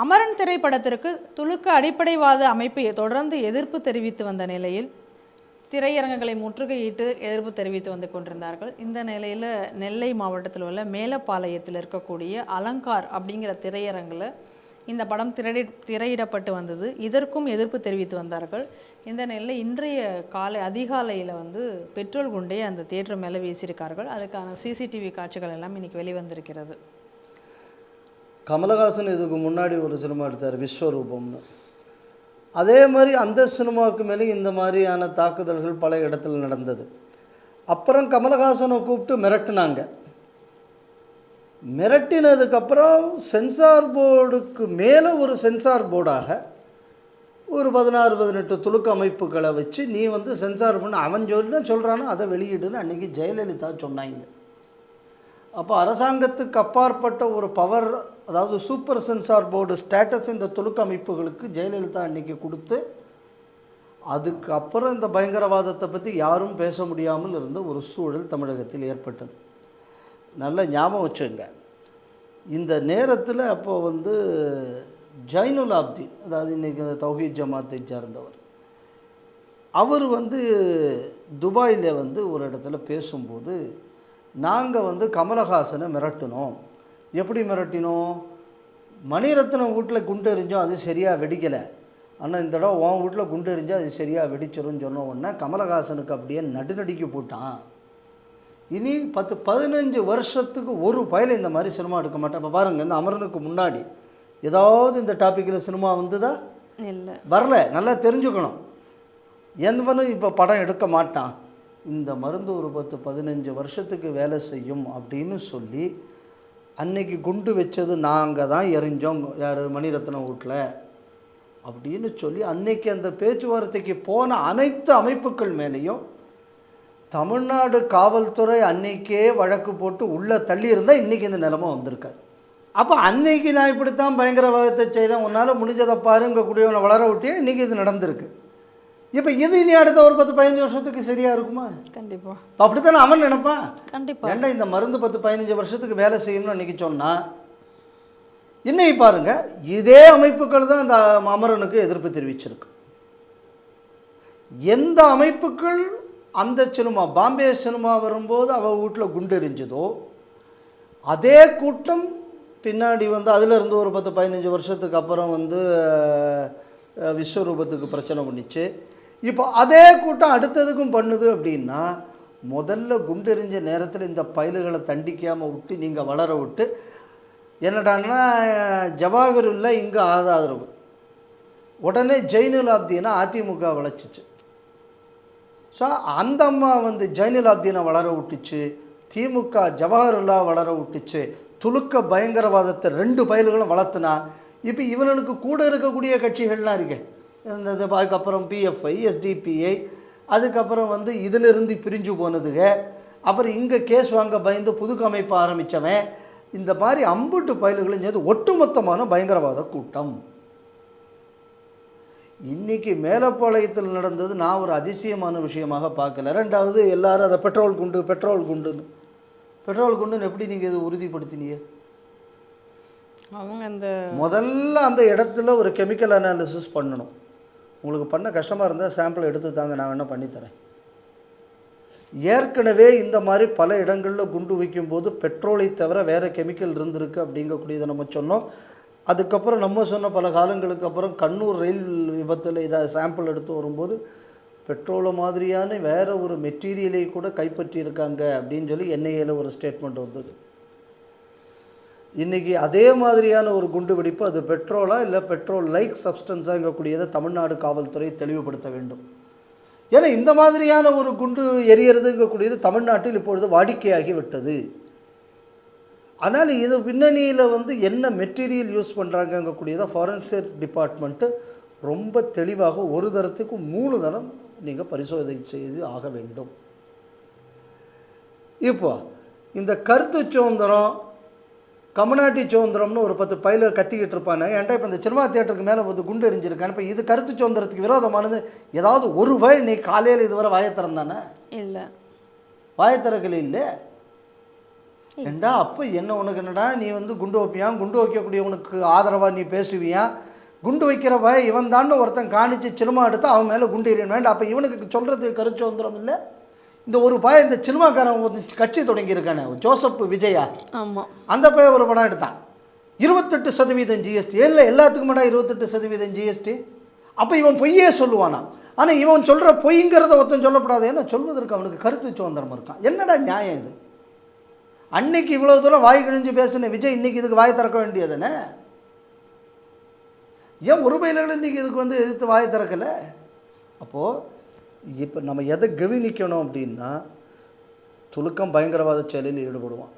அமரன் திரைப்படத்திற்கு துலுக்க அடிப்படைவாத அமைப்பு தொடர்ந்து எதிர்ப்பு தெரிவித்து வந்த நிலையில் திரையரங்குகளை முற்றுகையிட்டு எதிர்ப்பு தெரிவித்து வந்து கொண்டிருந்தார்கள். இந்த நிலையில் நெல்லை மாவட்டத்தில் உள்ள மேலப்பாளையத்தில் இருக்கக்கூடிய அலங்கார் அப்படிங்கிற திரையரங்கில் இந்த படம் திரையிட திரையிடப்பட்டு வந்தது. இதற்கும் எதிர்ப்பு தெரிவித்து வந்தார்கள். இந்த நிலையில் இன்றைய காலை அதிகாலையில் வந்து பெட்ரோல் குண்டே அந்த தேட்டர் மேலே வீசியிருக்கார்கள். அதுக்கான சிசிடிவி காட்சிகள் எல்லாம் இன்னைக்கு வெளிவந்திருக்கிறது. கமலஹாசன் இதுக்கு முன்னாடி ஒரு சினிமா எடுத்தார் விஸ்வரூபம்னு. அதே மாதிரி அந்த சினிமாவுக்கு மேலே இந்த மாதிரியான தாக்குதல்கள் பல இடத்துல நடந்தது. அப்புறம் கமலஹாசனை கூப்பிட்டு மிரட்டினாங்க. மிரட்டினதுக்கப்புறம் சென்சார் போர்டுக்கு மேலே ஒரு சென்சார் போர்டாக ஒரு பதினாறு பதினெட்டு துலுக்கு அமைப்புகளை வச்சு நீ வந்து சென்சார் பண்ண அவன் சொல்லினா சொல்கிறானோ அதை வெளியிடுன்னு அன்றைக்கி ஜெயலலிதா சொன்னாங்க. அப்போ அரசாங்கத்துக்கு அப்பாற்பட்ட ஒரு பவர் அதாவது சூப்பர் சென்சார் போர்டு ஸ்டேட்டஸ் இந்த தொழுக்க அமைப்புகளுக்கு ஜெயலலிதா அன்றைக்கி கொடுத்து அதுக்கப்புறம் இந்த பயங்கரவாதத்தை பற்றி யாரும் பேச முடியாமல் இருந்த ஒரு சூழல் தமிழகத்தில் ஏற்பட்டது. நல்ல ஞாபகம் வச்சுங்க இந்த நேரத்தில் அப்போ வந்து ஜைனுல் ஆப்தீன் அதாவது இன்றைக்கி இந்த தௌஹீத் ஜமாத்தை சேர்ந்தவர் அவர் வந்து துபாயில் வந்து ஒரு இடத்துல பேசும்போது நாங்கள் வந்து கமலஹாசனை மிரட்டினோம். எப்படி மிரட்டினோம்? மணிரத்னம் வீட்டில் குண்டு எறிஞ்சோம் அது சரியாக வெடிக்கலை. ஆனால் இந்த தடவை உன் வீட்டில் குண்டு எறிஞ்சா அது சரியாக வெடிச்சிரும்னு சொன்ன உடனே கமலஹாசனுக்கு அப்படியே நடுநடுக்கி போட்டான். இனி பத்து பதினஞ்சு வருஷத்துக்கு ஒரு பயல இந்த மாதிரி சினிமா எடுக்க மாட்டேன். இப்போ பாருங்கள் இந்த அமரனுக்கு முன்னாடி ஏதாவது இந்த டாப்பிக்கில் சினிமா வந்ததா? இல்லை. வரல நல்லா தெரிஞ்சுக்கணும். எந்தவனும் இப்போ படம் எடுக்க மாட்டான். இந்த மருந்து ஒரு பத்து பதினஞ்சு வருஷத்துக்கு வேலை செய்யும் அப்படின்னு சொல்லி அன்னைக்கு குண்டு வச்சது நாங்கள் தான் எரிஞ்சோம் யார் மணிரத்னம் வீட்டில் அப்படின்னு சொல்லி அன்னைக்கு அந்த பேச்சுவார்த்தைக்கு போன அனைத்து அமைப்புகள் மேலேயும் தமிழ்நாடு காவல்துறை அன்னைக்கே வழக்கு போட்டு உள்ளே தள்ளி இருந்தால் இன்றைக்கி இந்த நிலமை வந்திருக்காது. அப்போ அன்னைக்கு நான் இப்படித்தான் பயங்கரவாதத்தை செய்தேன் உன்னால் முடிஞ்சதை பாருங்க கூடியவனை வளர விட்டே இன்றைக்கி இது நடந்திருக்கு. இப்போ இது இனி அடுத்த ஒரு பத்து பதினஞ்சு வருஷத்துக்கு சரியாக இருக்குமா? கண்டிப்பா. அப்படித்தானே அவன் நினைப்பான்? கண்டிப்பா. ஏன்டா இந்த மருந்து பத்து பதினஞ்சு வருஷத்துக்கு வேலை செய்யணும்னு அன்றைக்கி சொன்னான் இன்னைக்கு பாருங்க இதே அமைப்புகள் தான் இந்த அமரனுக்கு எதிர்ப்பு தெரிவிச்சிருக்கு. எந்த அமைப்புகள் அந்த சினிமா பாம்பே சினிமா வரும்போது அவள் வீட்டில் குண்டு எறிஞ்சதோ அதே கூட்டம் பின்னாடி வந்து அதுல இருந்து ஒரு பத்து பதினஞ்சு வருஷத்துக்கு அப்புறம் வந்து விஸ்வரூபத்துக்கு பிரச்சனை பண்ணிச்சு. இப்போ அதே கூட்டம் அடுத்ததுக்கும் பண்ணுது அப்படின்னா முதல்ல குண்டெறிஞ்ச நேரத்தில் இந்த பயலுகளை தண்டிக்காமல் விட்டு நீங்கள் வளர விட்டு என்னடான்னா ஜவாஹருல்லா இங்கே ஆதரவு உடனே ஜெயினுல் ஆப்தீனை அதிமுக வளைச்சிச்சு ஸோ அந்த அம்மா வந்து ஜைனுல் ஆப்தீனை வளர விட்டுச்சு திமுக ஜவஹர்லா வளர விட்டுச்சு துலுக்க பயங்கரவாதத்தை ரெண்டு பயல்களும் வளர்த்துனா இப்போ இவனுக்கு கூட இருக்கக்கூடிய கட்சிகள்லாம் இருக்கேன் இந்த அதுக்கப்புறம் பிஎஃப்ஐ எஸ்டிபிஐ அதுக்கப்புறம் வந்து இதிலிருந்து பிரிஞ்சு போனதுக. அப்புறம் இங்கே கேஸ் வாங்க பயந்து புதுக்கு அமைப்பு ஆரம்பித்தவன் இந்த மாதிரி அம்புட்டு பயல்களும் சேர்ந்து ஒட்டுமொத்தமான பயங்கரவாத கூட்டம். இன்னைக்கு மேலப்பாளையத்தில் நடந்தது நான் ஒரு அதிசயமான விஷயமாக பார்க்கல. ரெண்டாவது எல்லாரும் அதை பெட்ரோல் குண்டு பெட்ரோல் குண்டுன்னு. பெட்ரோல் குண்டுன்னு எப்படி நீங்கள் இது உறுதிப்படுத்தினீங்க? அவங்க அந்த முதல்ல அந்த இடத்துல ஒரு கெமிக்கல் அனாலிசிஸ் பண்ணணும். உங்களுக்கு பண்ண கஷ்டமாக இருந்தால் சாம்பிள் எடுத்து தாங்க நான் வேணால் பண்ணித்தரேன் ஏற்கனவே இந்த மாதிரி பல இடங்களில் குண்டு வைக்கும்போது பெட்ரோலை தவிர வேறு கெமிக்கல் இருந்திருக்கு அப்படிங்கக்கூடியதை நம்ம சொன்னோம். அதுக்கப்புறம் நம்ம சொன்ன பல காலங்களுக்கு அப்புறம் கண்ணூர் ரயில் விபத்தில் இதை சாம்பிள் எடுத்து வரும்போது பெட்ரோலை மாதிரியான வேறு ஒரு மெட்டீரியலை கூட கைப்பற்றியிருக்காங்க அப்படின்னு சொல்லி என்ஐஏல ஒரு ஸ்டேட்மெண்ட் வந்தது. இன்றைக்கி அதே மாதிரியான ஒரு குண்டு வெடிப்பு அது பெட்ரோலாக இல்லை பெட்ரோல் லைக் சப்ஸ்டன்ஸாகக்கூடியதை தமிழ்நாடு காவல்துறை தெளிவுபடுத்த வேண்டும். ஏன்னா இந்த மாதிரியான ஒரு குண்டு எரியறதுங்கக்கூடியது தமிழ்நாட்டில் இப்பொழுது வாடிக்கையாகி விட்டது. ஆனால் இது பின்னணியில் வந்து என்ன மெட்டீரியல் யூஸ் பண்ணுறாங்கங்கக்கூடியதை ஃபாரன்சிக் டிபார்ட்மெண்ட்டு ரொம்ப தெளிவாக ஒரு தரத்துக்கு மூணு தரம் நீங்கள் பரிசோதனை செய்து ஆக வேண்டும். இப்போ இந்த கருத்து சுதந்திரம் கம்யூனாட்டி சுதந்திரம்னு ஒரு பத்து பயில கத்திக்கிட்டு இருப்பானே. ஏன்டா இப்போ இந்த சினிமா தியேட்டருக்கு மேலே வந்து குண்டு எரிஞ்சிருக்கான். இப்போ இது கருத்து சுதந்திரத்துக்கு விரோதமானது. ஏதாவது ஒரு வயல் நீ காலையில் இதுவரை வாயை திறந்தானே இல்லை. வாயை திறக்கல இல்லை? ஏண்டா அப்போ என்ன உனக்கு என்னடா? நீ வந்து குண்டு வைப்பியான் குண்டு வைக்கக்கூடியவனுக்கு ஆதரவாக நீ பேசுவியா? குண்டு வைக்கிறவ இவன் தாண்ட ஒருத்தன் காணிச்சு சினிமா எடுத்து அவன் மேலே குண்டு எறியணும். வேண்டாம் அப்போ இவனுக்கு சொல்கிறது கருத்து சுதந்திரம் இல்லை? இந்த ஒரு பய இந்த சினிமாக்காரன் கட்சி தொடங்கியிருக்கானே ஜோசப் விஜயா. ஆமாம் அந்த பையன் ஒரு படம் எடுத்தான். இருபத்தெட்டு சதவீதம் ஜிஎஸ்டி இல்லை எல்லாத்துக்குமாடா இருபத்தெட்டு சதவீதம் ஜிஎஸ்டி அப்போ இவன் பொய்யே சொல்லுவானா? ஆனால் இவன் சொல்கிற பொய்ங்கிறத ஒருத்தன் சொல்லக்கூடாது ஏன்னா சொல்வதற்கு அவனுக்கு கருத்து சுதந்திரம் இருக்கான் என்னடா நியாயம் இது? அன்னைக்கு இவ்வளோ தூரம் வாய் கிழிஞ்சு பேசின விஜய் இன்னைக்கு இதுக்கு வாய் திறக்க வேண்டியதுதானே ஏன் ஒரு பயில்கள் இன்னைக்கு இதுக்கு வந்து எதிர்த்து வாய் திறக்கலை? அப்போது இப்போ நம்ம எதை கவனிக்கணும் அப்படின்னா துலுக்கம் பயங்கரவாத செயலில் ஈடுபடுவான்.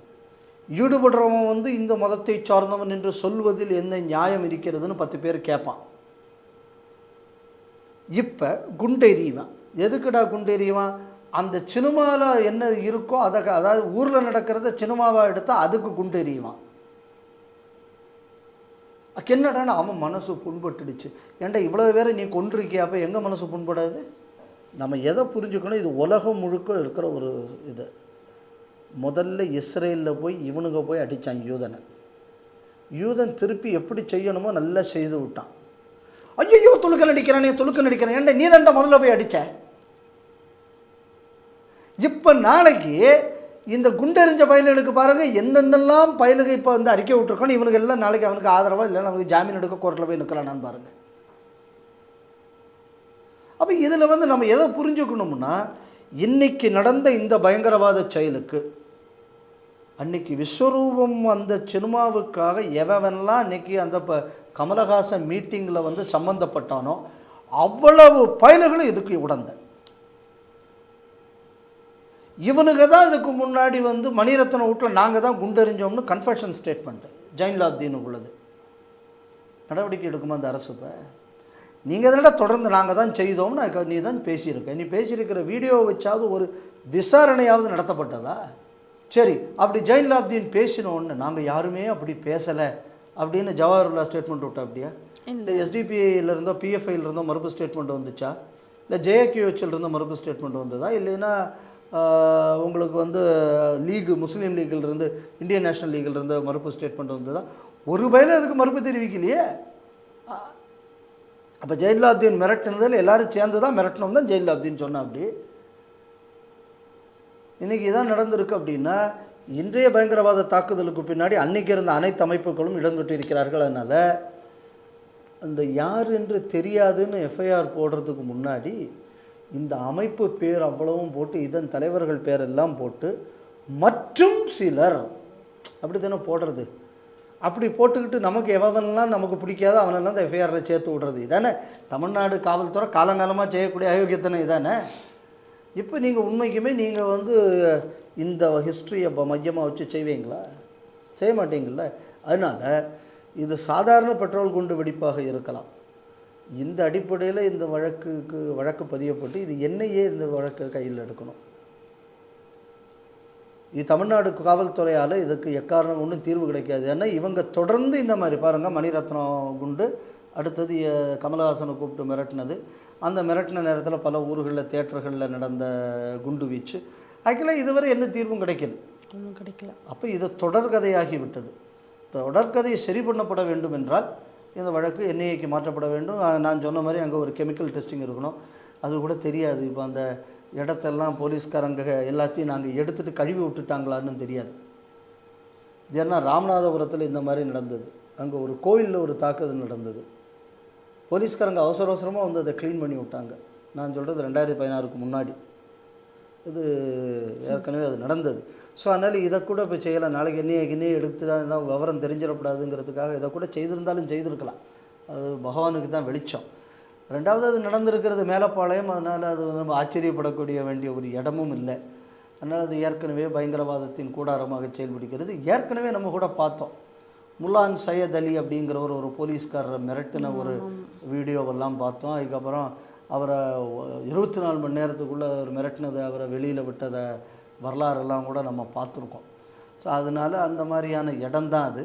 ஈடுபடுறவன் வந்து இந்த மதத்தை சார்ந்தவன் என்று சொல்வதில் என்ன நியாயம் இருக்கிறதுன்னு பத்து பேர் கேட்பான். இப்போ குண்டெறிவான். எதுக்குடா குண்டெறிவான்? அந்த சினிமாவில் என்ன இருக்கோ அதை அதாவது ஊரில் நடக்கிறத சினிமாவாக எடுத்தால் அதுக்கு குண்டெறிவான். என்னடான்னு அவன் மனசு புண்பட்டுடுச்சு. ஏன்டா இவ்வளோ பேரை நீ கொண்டிருக்கியா அப்போ எங்கள் மனசு புண்படாது? நம்ம எதை புரிஞ்சுக்கணும்? இது உலகம் முழுக்க இருக்கிற ஒரு இது. முதல்ல இஸ்ரேலில் போய் இவனுங்க போய் அடித்தான் யூதனை. யூதன் திருப்பி எப்படி செய்யணுமோ நல்லா செய்து விட்டான். ஐயோ துளுக்கல் அடிக்கிறானே துளுக்கல் அடிக்கிறான். ஏன்டா நீ தான்டா முதல்ல போய் அடித்த இப்போ நாளைக்கு இந்த குண்டெறிஞ்ச பயல்களுக்கு பாருங்கள் எந்தெந்தெல்லாம் பயலுக்கு இப்போ வந்து அறிக்கை விட்டுருக்கோம் இவனுக்கு எல்லாம் நாளைக்கு அவனுக்கு ஆதரவாக இல்லைன்னா அவனுக்கு ஜாமீன் எடுக்க கோர்ட்டில் போய் நிற்கலான்னு பாருங்க. அப்போ இதில் வந்து நம்ம எதை புரிஞ்சுக்கணும்னா இன்னைக்கு நடந்த இந்த பயங்கரவாத செயலுக்கு அன்னைக்கு விஸ்வரூபம் அந்த சினிமாவுக்காக எவவெல்லாம் அன்னைக்கு அந்த இப்போ கமலஹாசன் மீட்டிங்கில் வந்து சம்மந்தப்பட்டானோ அவ்வளவு பயல்களும் இதுக்கு உடந்த. இவனுங்க தான் இதுக்கு முன்னாடி வந்து மணிரத்ன வீட்டில் நாங்கள் தான் குண்டெறிஞ்சோம்னு கன்ஃபெஷன் ஸ்டேட்மெண்ட்டு ஜெயின்லாப்தீன் உள்ளது. நடவடிக்கை எடுக்குமா அந்த அரசு இப்போ? நீங்கள் தானே தொடர்ந்து நாங்கள் தான் செய்தோம்னு அதுக்கு நீ தான் பேசியிருக்க. நீ பேசியிருக்கிற வீடியோவை வச்சாவது ஒரு விசாரணையாவது நடத்தப்பட்டதா? சரி அப்படி ஜெயின்லாப்தீன் பேசினோன்னு நாங்கள் யாருமே அப்படி பேசலை அப்படின்னு ஜவஹர்லா ஸ்டேட்மெண்ட் விட்டா அப்படியா? இல்லை. எஸ்டிபிஐல இருந்தோ பிஎஃப்ஐல இருந்தோ மறுப்பு ஸ்டேட்மெண்ட் வந்துச்சா? இல்லை ஜேஏக்யூஹெச்ல இருந்தோ மறுப்பு ஸ்டேட்மெண்ட் வந்ததா? இல்லைன்னா உங்களுக்கு வந்து லீகு முஸ்லீம் லீகில் இருந்து இந்தியன் நேஷனல் லீகில் இருந்து மறுப்பு ஸ்டேட்மெண்ட் வந்ததா? ஒரு பயிலும் அதுக்கு மறுப்பு தெரிவிக்கலையே. அப்போ ஜெயிலாப்தீன் மிரட்டினதில் எல்லோரும் சேர்ந்து தான் மிரட்டணும் தான் ஜெயிலாப்தீன் சொன்னேன் அப்படி. இன்றைக்கி இதான் நடந்திருக்கு அப்படின்னா இன்றைய பயங்கரவாத தாக்குதலுக்கு பின்னாடி அன்னைக்கு இருந்த அனைத்து அமைப்புகளும் இடம்பெற்று இருக்கிறார்கள். அதனால் அந்த யார் என்று தெரியாதுன்னு எஃப்ஐஆர் போடுறதுக்கு முன்னாடி இந்த அமைப்பு பேர் அவ்வளவும் போட்டு இதன் தலைவர்கள் பேரெல்லாம் போட்டு மற்றும் சிலர் அப்படி தானே போடுறது? அப்படி போட்டுக்கிட்டு நமக்கு எவனெல்லாம் நமக்கு பிடிக்காத அவனெல்லாம் இந்த எஃப்ஐஆரில் சேர்த்து விடுறது. இதானே? தமிழ்நாடு காவல்துறை காலங்காலமாக செய்யக்கூடிய அயோக்கியத்தனை இதானே? இப்போ நீங்கள் உண்மைக்குமே நீங்கள் வந்து இந்த ஹிஸ்ட்ரியை மையமாக வச்சு செய்வீங்களா? செய்ய மாட்டீங்கள்ல அதனால் இது சாதாரண பெட்ரோல் குண்டு வெடிப்பாக இருக்கலாம். இந்த அடிப்படையில் இந்த வழக்குக்கு வழக்கு பதியப்பட்டு இது என்னையே இந்த வழக்கை கையில் எடுக்கணும். இது தமிழ்நாடு காவல்துறையால் இதுக்கு எக்காரணம் ஒன்றும் தீர்வு கிடைக்காது. ஏன்னா இவங்க தொடர்ந்து இந்த மாதிரி பாருங்கள் மணிரத்னம் குண்டு அடுத்தது கமலஹாசனை கூப்பிட்டு மிரட்டினது. அந்த மிரட்டின நேரத்தில் பல ஊர்களில் தேட்டர்களில் நடந்த குண்டு வீச்சு. ஆக்சுவலாக இதுவரை என்ன தீர்வும் கிடைக்கல. ஒன்றும் கிடைக்கல. அப்போ இது தொடர்கதையாகி விட்டது தொடர்கதை சரி பண்ணப்பட வேண்டும் என்றால் இந்த வழக்கு என்ஐஏக்கு மாற்றப்பட வேண்டும். நான் சொன்ன மாதிரி அங்கே ஒரு கெமிக்கல் டெஸ்டிங் இருக்கணும். அது கூட தெரியாது. இப்போ அந்த இடத்தெல்லாம் போலீஸ்காரங்க எல்லாத்தையும் நாங்கள் எடுத்துட்டு கழுவி விட்டுட்டாங்களான்னு தெரியாது. ஏன்னா ராமநாதபுரத்தில் இந்த மாதிரி நடந்தது. அங்கே ஒரு கோயிலில் ஒரு தாக்குதல் நடந்தது. போலீஸ்காரங்க அவசர அவசரமாக வந்து அதை க்ளீன் பண்ணி விட்டாங்க. நான் சொல்கிறது ரெண்டாயிரத்தி பதினாறுக்கு முன்னாடி. இது ஏற்கனவே அது நடந்தது. ஸோ அதனால் இதை கூட இப்போ செய்யலாம். நாளைக்கு என்னையே என்னையே எடுத்துட்டா தான் விவரம் தெரிஞ்சிடக்கூடாதுங்கிறதுக்காக இதை கூட செய்திருந்தாலும் செய்திருக்கலாம். அது பகவானுக்கு தான் வெளிச்சம். ரெண்டாவது அது நடந்திருக்கிறது மேலப்பாளையம் அதனால் அது வந்து நம்ம ஆச்சரியப்படக்கூடிய வேண்டிய ஒரு இடமும் இல்லை. அதனால் அது ஏற்கனவே பயங்கரவாதத்தின் கூடாரமாக செயல்படுகிறது. ஏற்கனவே நம்ம கூட பார்த்தோம். முல்லான் சையத் அலி அப்படிங்கிறவர் ஒரு போலீஸ்காரரை மிரட்டின ஒரு வீடியோவெல்லாம் பார்த்தோம். அதுக்கப்புறம் அவரை இருபத்தி நாலு மணி நேரத்துக்குள்ளே அவர் மிரட்டினதை அவரை வெளியில் விட்டதை வரலாறெல்லாம் கூட நம்ம பார்த்துருக்கோம். ஸோ அதனால் அந்த மாதிரியான இடம்தான் அது.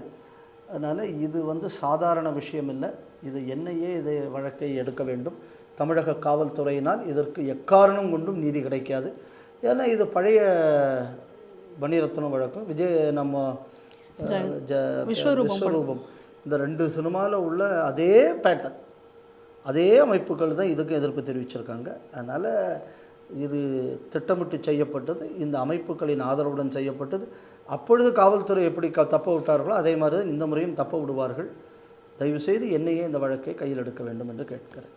அதனால் இது வந்து சாதாரண விஷயம் இல்லை. இது என்னையே இதை வழக்கை எடுக்க வேண்டும். தமிழக காவல்துறையினால் இதற்கு எக்காரணம் கொண்டும் நீதி கிடைக்காது. ஏன்னா இது பழைய மணிரத்னம் வழக்கும். விஜய் நம்ம விஸ்வரூபம் இந்த ரெண்டு சினிமாவில் உள்ள அதே பேட்டர்ன் அதே அமைப்புகள் தான் இதுக்கும் எதிர்ப்பு தெரிவிச்சிருக்காங்க. அதனால் இது திட்டமிட்டு செய்யப்பட்டது இந்த அமைப்புகளின் ஆதரவுடன் செய்யப்பட்டது. அப்பொழுது காவல்துறை எப்படி க தப்ப விட்டார்களோ அதே மாதிரி தான் இந்த முறையும் தப்ப விடுவார்கள். தயவுசெய்து என்னையே இந்த வழக்கை கையில் எடுக்க வேண்டும் என்று கேட்கிறேன்.